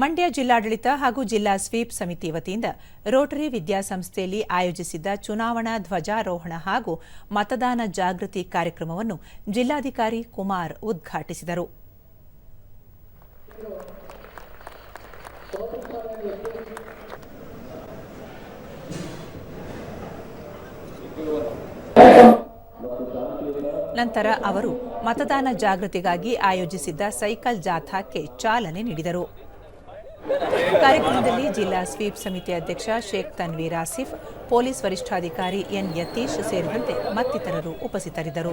ಮಂಡ್ಯ ಜಿಲ್ಲಾಡಳಿತ ಹಾಗೂ ಜಿಲ್ಲಾ ಸ್ವೀಪ್ ಸಮಿತಿ ವತಿಯಿಂದ ರೋಟರಿ ವಿದ್ಯಾಸಂಸ್ಥೆಯಲ್ಲಿ ಆಯೋಜಿಸಿದ್ದ ಚುನಾವಣಾ ಧ್ವಜಾರೋಹಣ ಹಾಗೂ ಮತದಾನ ಜಾಗೃತಿ ಕಾರ್ಯಕ್ರಮವನ್ನು ಜಿಲ್ಲಾಧಿಕಾರಿ ಕುಮಾರ್ ಉದ್ಘಾಟಿಸಿದರು. ನಂತರ ಅವರು ಮತದಾನ ಜಾಗೃತಿಗಾಗಿ ಆಯೋಜಿಸಿದ್ದ ಸೈಕಲ್ ಜಾಥಾಕ್ಕೆ ಚಾಲನೆ ನೀಡಿದರು. ಕಾರ್ಯಕ್ರಮದಲ್ಲಿ ಜಿಲ್ಲಾ ಸ್ವೀಪ್ ಸಮಿತಿ ಅಧ್ಯಕ್ಷ ಶೇಖ್ ತನ್ವೀರ್ ಆಸಿಫ್, ಪೊಲೀಸ್ ವರಿಷ್ಠಾಧಿಕಾರಿ ಎನ್ ಯತೀಶ್ ಸೇರಿದಂತೆ ಮತ್ತಿತರರು ಉಪಸ್ಥಿತರಿದ್ದರು.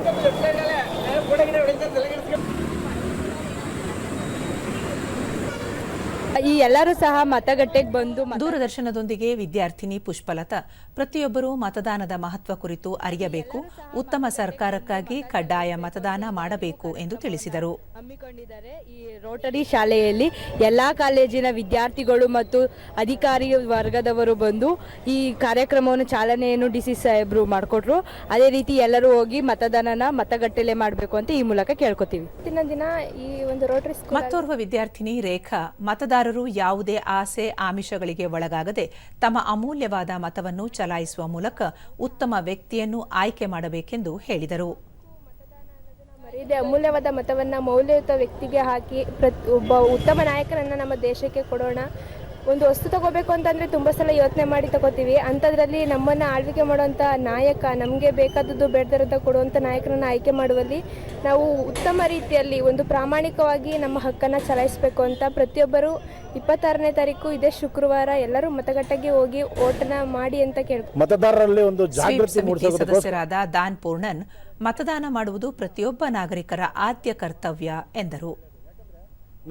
ಈ ಎಲ್ಲರೂ ಸಹ ಮತಗಟ್ಟೆಗೆ ಬಂದು ದೂರದರ್ಶನದೊಂದಿಗೆ ವಿದ್ಯಾರ್ಥಿನಿ ಪುಷ್ಪಲತಾ ಪ್ರತಿಯೊಬ್ಬರೂ ಮತದಾನದ ಮಹತ್ವ ಕುರಿತು ಅರಿಯಬೇಕು ಉತ್ತಮ ಸರ್ಕಾರಕ್ಕಾಗಿ ಕಡ್ಡಾಯ ಮತದಾನ ಮಾಡಬೇಕು ಎಂದು ತಿಳಿಸಿದರು. ಹಮ್ಮಿಕೊಂಡಿದ್ದಾರೆ ಈ ರೋಟರಿ ಶಾಲೆಯಲ್ಲಿ ಎಲ್ಲಾ ಕಾಲೇಜಿನ ವಿದ್ಯಾರ್ಥಿಗಳು ಮತ್ತು ಅಧಿಕಾರಿ ವರ್ಗದವರು ಬಂದು ಈ ಕಾರ್ಯಕ್ರಮವನ್ನು ಚಾಲನೆಯನ್ನು ಡಿ ಸಿ ಸಾಹೇಬ್ರು ಮಾಡಿಕೊಟ್ರು. ಅದೇ ರೀತಿ ಎಲ್ಲರೂ ಹೋಗಿ ಮತದಾನನ ಮತಗಟ್ಟೆಲೆ ಮಾಡಬೇಕು ಅಂತ ಈ ಮೂಲಕ ಕೇಳ್ಕೊತೀವಿ. ದಿನ ದಿನ ಈ ಒಂದು ರೋಟರಿ ಸ್ಕೂಲ್ ಮತ್ತೋರ್ವ ವಿದ್ಯಾರ್ಥಿನಿ ರೇಖಾ ಮತದಾರರು ಯಾವುದೇ ಆಸೆ ಆಮಿಷಗಳಿಗೆ ಒಳಗಾಗದೆ ತಮ್ಮ ಅಮೂಲ್ಯವಾದ ಮತವನ್ನು ಚಲಾಯಿಸುವ ಮೂಲಕ ಉತ್ತಮ ವ್ಯಕ್ತಿಯನ್ನು ಆಯ್ಕೆ ಮಾಡಬೇಕೆಂದು ಹೇಳಿದರು. ಇದೇ ಅಮೂಲ್ಯವಾದ ಮತವನ್ನ ಮೌಲ್ಯಯುತ ವ್ಯಕ್ತಿಗೆ ಹಾಕಿ ಪ್ರತಿ ಒಬ್ಬ ಉತ್ತಮ ನಾಯಕರನ್ನು ನಮ್ಮ ದೇಶಕ್ಕೆ ಕೊಡೋಣ. ಒಂದು ವಸ್ತು ತಗೋಬೇಕು ಅಂತಂದ್ರೆ ತುಂಬಾ ಸಲ ಯೋಚನೆ ಮಾಡಿ ತಗೋತೀವಿ. ಅಂತದ್ರಲ್ಲಿ ನಮ್ಮನ್ನ ಆಳ್ವಿಕೆ ಮಾಡುವಂತ ನಾಯಕ ನಮಗೆ ಬೇಕಾದದ್ದು ಬೇಡದಿರೋದ ಕೊಡುವಂತ ನಾಯಕರನ್ನ ಆಯ್ಕೆ ಮಾಡುವಲ್ಲಿ ನಾವು ಉತ್ತಮ ರೀತಿಯಲ್ಲಿ ಒಂದು ಪ್ರಾಮಾಣಿಕವಾಗಿ ನಮ್ಮ ಹಕ್ಕನ್ನ ಚಲಾಯಿಸಬೇಕು ಅಂತ ಪ್ರತಿಯೊಬ್ಬರು ಇಪ್ಪತ್ತಾರನೇ ತಾರೀಕು ಇದೇ ಶುಕ್ರವಾರ ಎಲ್ಲರೂ ಮತಗಟ್ಟೆಗೆ ಹೋಗಿ ಓಟನ ಮಾಡಿ ಅಂತ ಕೇಳ್ಕೊ ಮತದಾರರಲ್ಲಿ ಒಂದು ಜಾಗೃತಿ ಸದಸ್ಯರಾದ ದಾನ್ ಪೂರ್ಣನ್ ಮತದಾನ ಮಾಡುವುದು ಪ್ರತಿಯೊಬ್ಬ ನಾಗರಿಕರ ಆದ್ಯ ಕರ್ತವ್ಯ ಎಂದರು.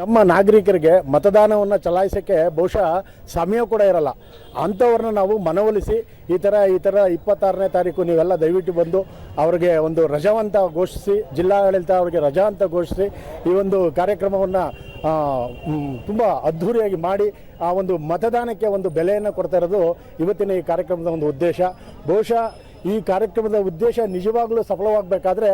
ನಮ್ಮ ನಾಗರಿಕರಿಗೆ ಮತದಾನವನ್ನು ಚಲಾಯಿಸೋಕ್ಕೆ ಬಹುಶಃ ಸಮಯ ಕೂಡ ಇರಲ್ಲ. ಅಂಥವ್ರನ್ನ ನಾವು ಮನವೊಲಿಸಿ ಈ ಥರ ಈ ಥರ ಇಪ್ಪತ್ತಾರನೇ ತಾರೀಕು ನೀವೆಲ್ಲ ದಯವಿಟ್ಟು ಬಂದು ಅವರಿಗೆ ಒಂದು ರಜಾವಂತ ಘೋಷಿಸಿ, ಜಿಲ್ಲಾಡಳಿತ ಅವರಿಗೆ ರಜಾ ಅಂತ ಘೋಷಿಸಿ ಈ ಒಂದು ಕಾರ್ಯಕ್ರಮವನ್ನು ತುಂಬ ಅದ್ಧೂರಿಯಾಗಿ ಮಾಡಿ ಆ ಒಂದು ಮತದಾನಕ್ಕೆ ಒಂದು ಬೆಲೆಯನ್ನು ಕೊಡ್ತಾ ಇರೋದು ಇವತ್ತಿನ ಈ ಕಾರ್ಯಕ್ರಮದ ಒಂದು ಉದ್ದೇಶ. ಬಹುಶಃ ಈ ಕಾರ್ಯಕ್ರಮದ ಉದ್ದೇಶ ನಿಜವಾಗ್ಲೂ ಸಫಲವಾಗಬೇಕಾದ್ರೆ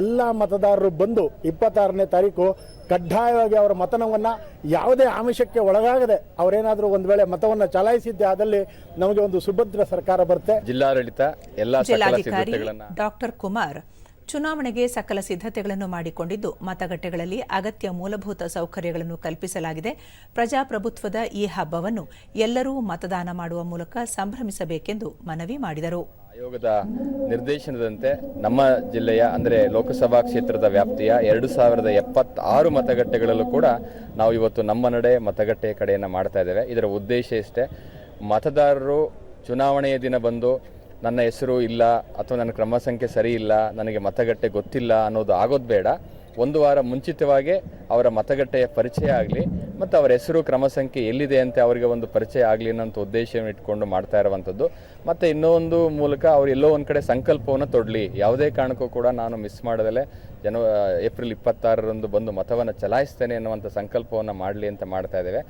ಎಲ್ಲ ಮತದಾರರು ಬಂದು ಇಪ್ಪತ್ತಾರನೇ ತಾರೀಕು ಕಡ್ಡಾಯವಾಗಿ ಅವರ ಮತನವನ್ನು ಯಾವುದೇ ಆಮಿಷಕ್ಕೆ ಒಳಗಾಗದೆ ಅವರೇನಾದರೂ ಒಂದು ವೇಳೆ ಮತವನ್ನು ಚಲಾಯಿಸಿದ್ದೆ ಆದಲ್ಲಿ ನಮಗೆ ಒಂದು ಸುಭದ್ರ ಸರ್ಕಾರ ಬರುತ್ತೆ. ಜಿಲ್ಲಾಡಳಿತ ಎಲ್ಲ ಸಕಲ ಜಿಲ್ಲಾಧಿಕಾರಿ ಡಾಕ್ಟರ್ ಕುಮಾರ್ ಚುನಾವಣೆಗೆ ಸಕಲ ಸಿದ್ಧತೆಗಳನ್ನು ಮಾಡಿಕೊಂಡಿದ್ದು ಮತಗಟ್ಟೆಗಳಲ್ಲಿ ಅಗತ್ಯ ಮೂಲಭೂತ ಸೌಕರ್ಯಗಳನ್ನು ಕಲ್ಪಿಸಲಾಗಿದೆ. ಪ್ರಜಾಪ್ರಭುತ್ವದ ಈ ಹಬ್ಬವನ್ನು ಎಲ್ಲರೂ ಮತದಾನ ಮಾಡುವ ಮೂಲಕ ಸಂಭ್ರಮಿಸಬೇಕೆಂದು ಮನವಿ ಮಾಡಿದರು. ಆಯೋಗದ ನಿರ್ದೇಶನದಂತೆ ನಮ್ಮ ಜಿಲ್ಲೆಯ, ಅಂದರೆ ಲೋಕಸಭಾ ಕ್ಷೇತ್ರದ ವ್ಯಾಪ್ತಿಯ ಎರಡು ಸಾವಿರದ ಎಪ್ಪತ್ತಾರು ಮತಗಟ್ಟೆಗಳಲ್ಲೂ ಕೂಡ ನಾವು ಇವತ್ತು ನಮ್ಮ ನಡೆ ಮತಗಟ್ಟೆ ಕಡೆಯನ್ನು ಮಾಡ್ತಾ ಇದ್ದೇವೆ. ಇದರ ಉದ್ದೇಶ ಇಷ್ಟೇ, ಮತದಾರರು ಚುನಾವಣೆಯ ದಿನ ಬಂದು ನನ್ನ ಹೆಸರು ಇಲ್ಲ ಅಥವಾ ನನ್ನ ಕ್ರಮ ಸಂಖ್ಯೆ ಸರಿ ಇಲ್ಲ, ನನಗೆ ಮತಗಟ್ಟೆ ಗೊತ್ತಿಲ್ಲ ಅನ್ನೋದು ಆಗೋದು ಬೇಡ. ಒಂದು ವಾರ ಮುಂಚಿತವಾಗಿ ಅವರ ಮತಗಟ್ಟೆಯ ಪರಿಚಯ ಆಗಲಿ ಮತ್ತು ಅವರ ಹೆಸರು, ಕ್ರಮ ಸಂಖ್ಯೆ ಎಲ್ಲಿದೆ ಅಂತ ಅವರಿಗೆ ಒಂದು ಪರಿಚಯ ಆಗಲಿ ಅನ್ನೋಂಥ ಉದ್ದೇಶವನ್ನು ಇಟ್ಕೊಂಡು ಮಾಡ್ತಾ ಇರುವಂಥದ್ದು. ಮತ್ತು ಇನ್ನೊಂದು ಮೂಲಕ ಅವರು ಎಲ್ಲೋ ಒಂದು ಕಡೆ ಸಂಕಲ್ಪವನ್ನು ತೊಡಲಿ. ಯಾವುದೇ ಕಾರಣಕ್ಕೂ ಕೂಡ ನಾನು ಮಿಸ್ ಮಾಡದಲ್ಲೇ ಜನ, ಏಪ್ರಿಲ್ ಇಪ್ಪತ್ತಾರರಂದು ಬಂದು ಮತವನ್ನು ಚಲಾಯಿಸ್ತೇನೆ ಅನ್ನುವಂಥ ಸಂಕಲ್ಪವನ್ನು ಮಾಡಲಿ ಅಂತ ಮಾಡ್ತಾ ಇದ್ದೇವೆ.